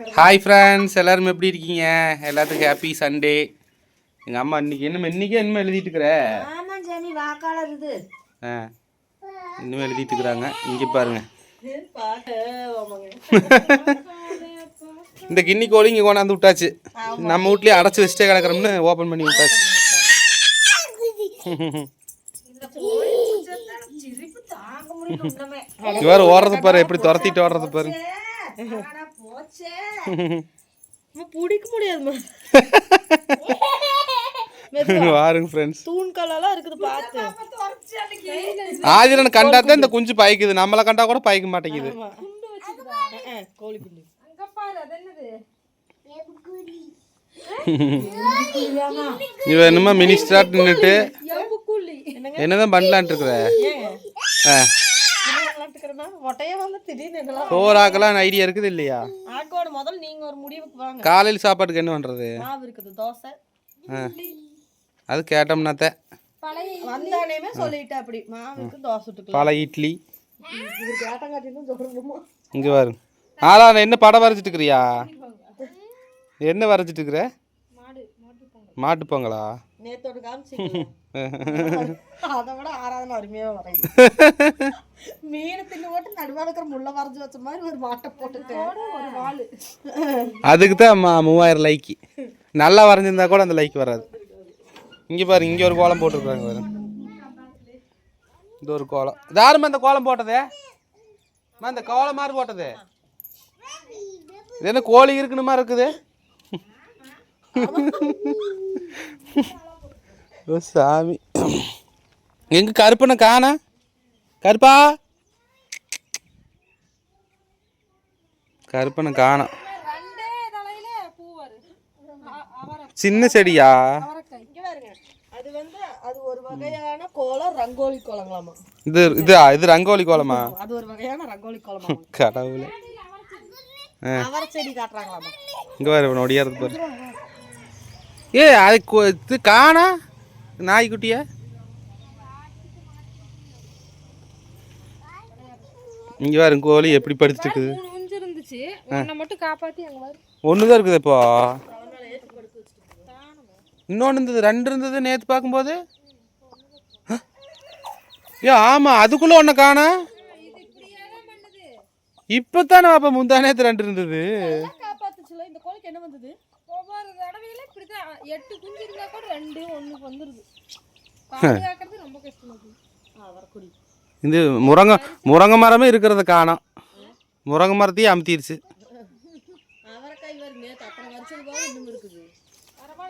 Hi friends எல்லாரும் எப்படி இருக்கீங்க? எல்லாத்துக்கும் ஹாப்பி சண்டே எங்கள் அம்மா இன்னைக்கு என்ன இன்னைக்கே இன்னும் எழுதிட்டு இருக்கிற? ஆ இன்னும் எழுதிட்டு இருக்கிறாங்க. இங்கே பாருங்க. இந்த கிண்ணி கோழி இங்கே கொண்டாந்து விட்டாச்சு. நம்ம வீட்லயே அடைச்சி வச்சுட்டே கிடக்குறோம்னு ஓப்பன் பண்ணி விட்டாச்சு. இவர் ஓடுறது பாரு எப்படி துரத்திட்டு ஓடுறது பாரு. பிடிக்க முடியாதுமா வாருங்க ஃப்ரெண்ட்ஸ் தூண்கல்லாம் இருக்குது பார்த்து. ஆதிரன் கண்டா தான் இந்த குஞ்சு பாய்க்குது. நம்மளை கண்டா கூட பாய்க்க மாட்டேங்குது. கோழி குண்டு. அங்க பாரு அது என்னது? இவ என்னமோ மினிஸ்டராட் நின்றுட்டு என்னதான் பண்ணலான்ட்டு இருக்கிற? ஆ விளையாட்டுக்கிறேன்னா மொட்டையா வந்து திடீர்னு என்னலாம் சோறாக்கெல்லாம் ஐடியா இருக்குது இல்லையா? ஆக்கோட முதல்ல நீங்க ஒரு முடிவுக்கு வாங்க. காலையில் சாப்பாட்டுக்கு என்ன பண்ணுறது மாவு இருக்குது தோசை. ஆ. அது கேட்டோம்னாத்த வந்தானேமே அப்படி. தோசை பல இட்லி. இது கேட்டங்காட்டின்னு சொல்றோமோ இங்கே வரும் ஆளா என்ன படம் வரைஞ்சிட்டு இருக்கிறியா? என்ன வரைஞ்சிட்டு இருக்கிற? மாட்டு பொங்கலா? நேத்தோட காமிச்சிங்க அதை விட ஆராதனை அருமையா வரையுது. மீன் தின்னு போட்டு நடுவால இருக்கிற முள்ள வரைஞ்சி வச்ச மாதிரி ஒரு மாட்டை போட்டுட்டு. ஒரு வாள். அதுக்கு தான் மூவாயிரம் லைக்கு நல்லா வரைஞ்சிருந்தா கூட அந்த லைக் வராது. இங்கே பாரு இங்கே ஒரு கோலம் போட்டிருக்காங்க பாரு. இது ஒரு கோலம். யாரும்மா இந்த கோலம் போட்டதே? அம்மா இந்த கோலம் மாதிரி போட்டது. இது என்ன கோழி இருக்கணுமா இருக்குது? ஓ சாமி. எங்கே கருப்பனை காணா? கருப்பா? கருப்பனை காணோம் சின்ன செடியா? இங்க கோலம் இது இது ரங்கோலி கோலமா? அது ஒரு வகையான ரங்கோலி கோலமா கடவுளே. அவரை செடி காட்டுறாங்களாமா இங்க வேற இவன் பாரு. ஏ அது இது காணா? நாய்க்குட்டிய? இங்க பாரு கோழி எப்படி படுத்துட்டு இருக்குது இருந்துச்சு. மட்டும் ஒன்று தான் இருக்குது இப்போ. இன்னொன்று இருந்தது ரெண்டு இருந்தது நேற்று பார்க்கும்போது? ஏ ஆமாம் அதுக்குள்ளே ஒன்று காணா. இப்போ தானே அப்போ முந்தா நேற்று ரெண்டு இருந்தது. இந்த ஒவ்வொரு தடவையில இப்படிதான் எட்டு குஞ்சு இருந்தா கூட ரெண்டு ஒண்ணு வந்துருது. பாதுகாக்கிறது ரொம்ப கஷ்டமா இருக்கு அவரக்குடி இது முருங்கை முருங்கை மரமே இருக்கிறத காணோம். முருங்கை மரத்தையும் அமுத்திருச்சு. அவரைக்காய் நேற்று அத்தனை வருஷம் போக இன்னும் இருக்குது.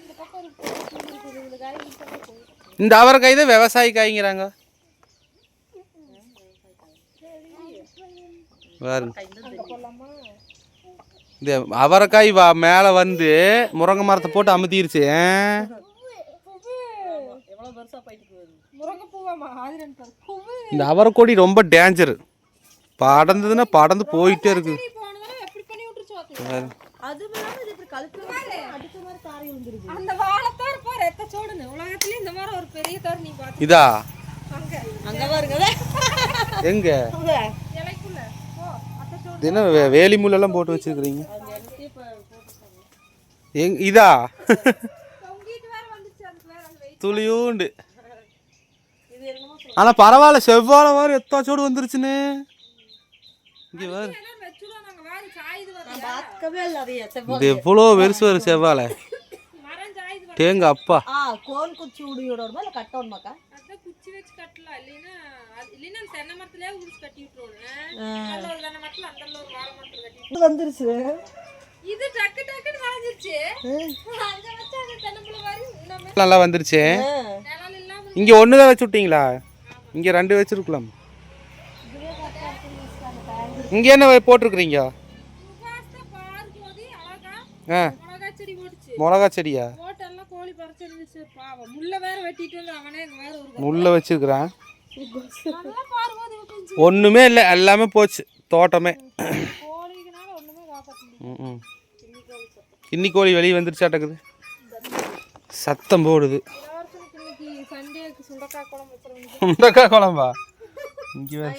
இந்த இந்த இந்த அவரைக்காய் தான் விவசாயி காய்ங்கிறாங்க. பாருங்க இந்த அவரைக்காய் வா மேலே வந்து முருங்கை மரத்தை போட்டு அமுத்திருச்சு இந்த அவரைக்கொடி ரொம்ப டேஞ்சர் படந்ததுன்னா படந்து போயிட்டே இல்லாம இது? எங்க இலைக்குள்ள போ அத்த சோடு இது என்ன வே- வேலி முள்ளெல்லாம் போட்டு வச்சிருக்கிறீங்க? எங் இதா? துளியூண்டு. ஆனால் பரவாயில்ல செவ்வாழை மாதிரி எத்தாச்சோடு வந்துருச்சுன்னு. இங்கே வேற இது எவ்வளோ பெருசு வரும் செவ்வாழை. மரம் சாயுது வர தேங்க அப்பா. ஆ கோன் குச்சி உடையோடமா இல்லை கட்டணுமாக்கா குச்சி வச்சு கட்டலாம் இல்லைன்னா வந்துருச்சு. இது டக்கு டக்குன்னு வளைஞ்சிருச்சு. அங்க வச்சா அந்த தென்னைப்புல மாதிரி நம்ம நல்லா வந்துருச்சு. இங்கே ஒன்று தான் வச்சு விட்டீங்களா? இங்கே ரெண்டு வச்சிருக்கலாம். இங்கே என்ன வை- போட்டிருக்கிறீங்க? ஆ. மிளகா செடியா? முள்ள வேற வெட்டிட்டு வந்து அவனே அங்க வேற ஒரு முள்ள வச்சிருக்கிறேன். ஒன்றுமே இல்லை எல்லாமே போச்சு தோட்டமே. கின்னி கோழி வெளியே வந்துருச்சாட்டக்குது சத்தம் போடுது. சுண்டக்காய் குழம்பு இங்கே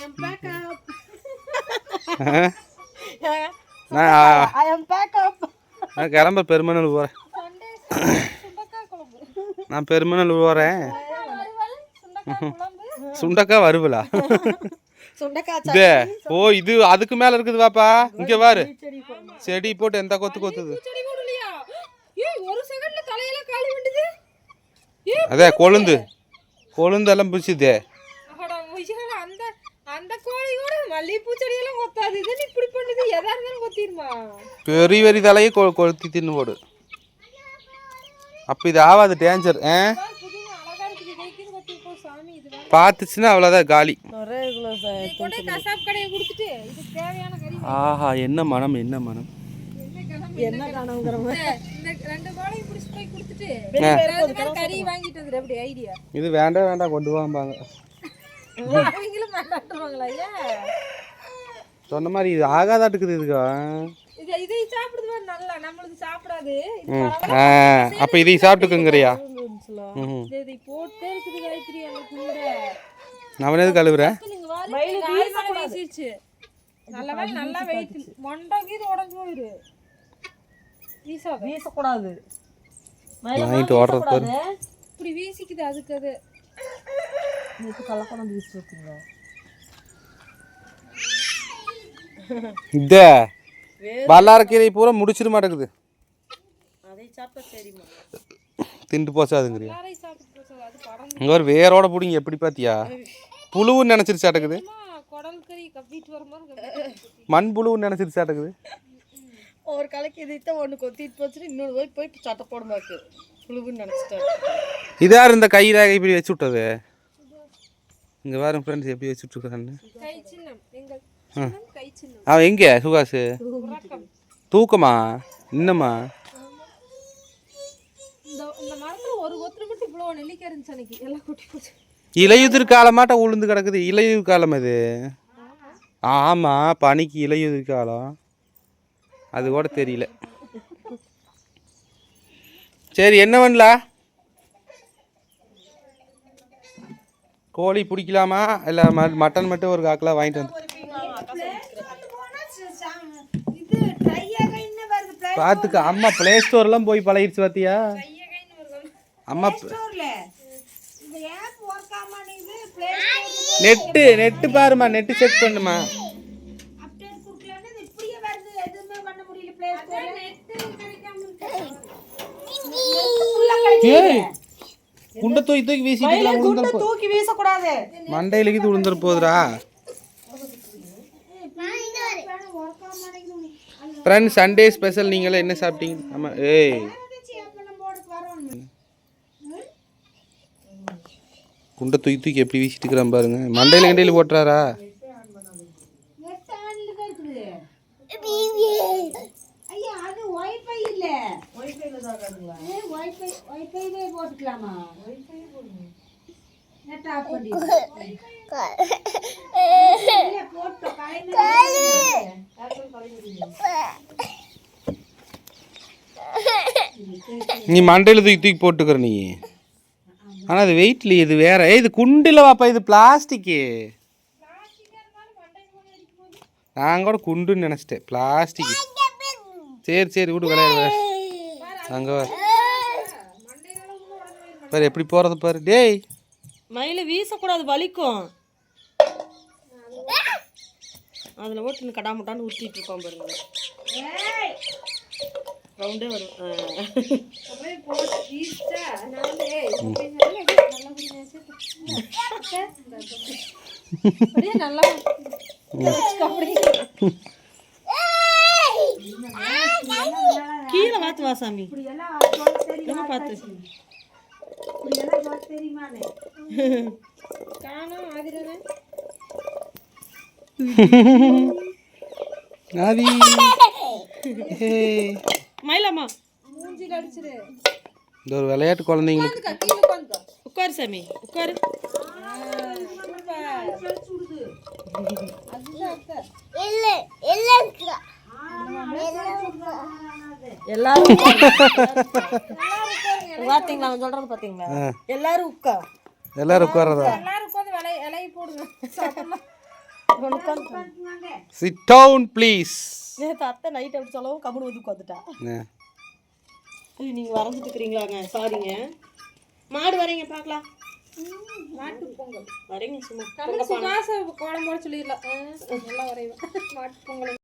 நான் கிளம்ப பெருமநல்லூர் போகிறேன் நான் பெருமநல்லூர் போகிறேன் சுண்டக்காய் வருவலா இது ஓ இது அதுக்கு மேல இருக்குது பாப்பா இங்க பாரு செடி போட்டு எந்த கொத்து கொத்துது? அதே கொழுந்து. கொழுந்தெல்லாம் பிடிச்சிதே அடா முயல அந்த அந்த கோழி கூட மல்லிகைப்பூ செடியெல்லாம் கொத்தாது. இது இப்படி பண்ணுது? எதா இருந்தாலும் கொத்திடுமா பெரிய பெரிய தலையை கொ கொளுத்தி தின்னு போடு. அப்போ இது ஆகாது டேஞ்சர் ஆ புதினா அழகா இருக்குது இதைக்கும் கொத்தி போ சாமி இது வேணாம். பார்த்துச்சுன்னா அவ்வளோதான் காலி. ஆஹா என்ன மனம் என்ன மனம். என்ன இது வேண்டாம் வேண்டாம் கொண்டு வாம்பாங்க சொன்ன மாதிரி இது ஆகாதாட்டுக்குது இதுக்கா. அப்போ இதை சாப்பிட்டுக்குங்கிறியா? இது இதை போட்டே இருக்குது காயத்ரி அந்த கூட நான் வீசிருச்சு நல்ல வேளை நல்லா வெயிட். இது உடஞ்சு போயிரு. வீசாத. வீசக்கூடாது. வாங்கிட்டு ஓடுறது பாரு. இப்படி வீசிக்குது அதுக்கு அது. நேற்று கள்ளப்பணம் வீசி வச்சுங்க இந்த வல்லாரக்கீரை பூரா முடிச்சிட மாட்டேங்குது. அதை சாப்பிட்டா சரிம்மா திண்டு படம் இங்கே ஒரு வேரோட பிடிங்க எப்படி புழுவுன்னு கறி கப்பிட்டு வரும்போது கப்பிட்டு மண் புழுவுன்னு நினச்சிருச்சாட்டக்குது ஒரு கலைக்கு இதைத்தான் ஒன்று கொத்திட்டு போச்சுட்டு இன்னொரு போய் போய் சட்டை போடுமாக்கு புழுவுன்னு நினச்சிட்டாரு இதார் இந்த கையில் இப்படி வச்சு விட்டது? இங்கே பாருங்க ஃப்ரெண்ட்ஸ் எப்படி வச்சு கை கை சின்னம். அவன் எங்கே சுகாசு? தூக்கமா? இன்னமா? இவ்வளோ நெல்லிக்காய் இருந்துச்சு அன்னைக்கு. எல்லாம் கொட்டி போச்சு. இலையுதிர் காலமாட்ட உளுந்து கிடக்குது. இலையுதிர் காலம் இது ஆமாம் பனிக்கு இலையுதிர் காலம். அது கூட தெரியல. சரி என்ன பண்ணலா கோழி பிடிக்கலாமா? இல்லை ம மட்டன் மட்டும் ஒரு காக்கில் வாங்கிட்டு வந்து. பார்த்துக்க அம்மா ப்ளே ஸ்டோர்லாம் போய் பழகிடுச்சு பார்த்தியா அம்மா நெட்டு நெட்டு பாருமா நெட்டு செக் பண்ணுமா குண்டை தூக்கி தூக்கி வீசிட்டு குண்டை தூக்கி வீசக்கூடாது. மண்டையிலுக்கு இது விழுந்துற போகுதுடா. ஃப்ரெண்ட்ஸ் சண்டே ஸ்பெஷல் நீங்களே என்ன சாப்பிட்டீங்க? ஆமா ஏய். குண்டை தூக்கி தூக்கி எப்படி வீசிட்டு இருக்கிறான் பாருங்க. மண்டையில கண்டையில போட்டோம். நீ மண்டையில தூக்கி தூக்கி போட்டுக்கிற நீ. ஆனால் அது வெயிட்லி இது வேற. ஏய் இது குண்டில் வாப்பா இது பிளாஸ்டிக்கு நான் கூட குண்டுன்னு நினச்சிட்டேன். பிளாஸ்டிக் சரி சரி விடு விளையாடு அங்கே பாரு எப்படி போகிறது பாரு. டேய். மயில வீசக்கூடாது வலிக்கும். அதில் ஓட்டு கடாமுட்டான்னு ஊற்றிட்டு இருக்கோம் பாருங்க. ரவுண்டே வரும். நல்லா கீழே பார்த்து தெரியுமானே காணோம் ஆதிரவே ஆதி ஏய். மயிலாமா மூஞ்சில அடிச்சிரு இந்த ஒரு விளையாட்டு குழந்தைங்களுக்கு. உட்காரு சாமி உட்காரு. எல்லாரும் பார்த்தீங்களா அவன் சொல்றது பார்த்தீங்களா எல்லாரும் உட்கா. எல்லாரும் உட்காரதா? எல்லாரும் உட்காந்து விலை- இலையை போடுங்க. சாப்பிடலாம். உட்காந்து சிட் டவுன் ப்ளீஸ் நேற்று அத்தை நைட் அப்படி சொல்லவும் கம்முனு வந்து உட்காந்துட்டா. நீங்கள் வரைஞ்சிட்டு இருக்கிறீங்களாங்க சாரிங்க. மாடு வரைங்க பார்க்கலாம். மாட்டு பொங்கல். வரைங்க சும்மா. தமிழ் சுகாச கோலம் போட சொல்லிடலாம். நல்லா வரைவேன். மாட்டு பொங்கல்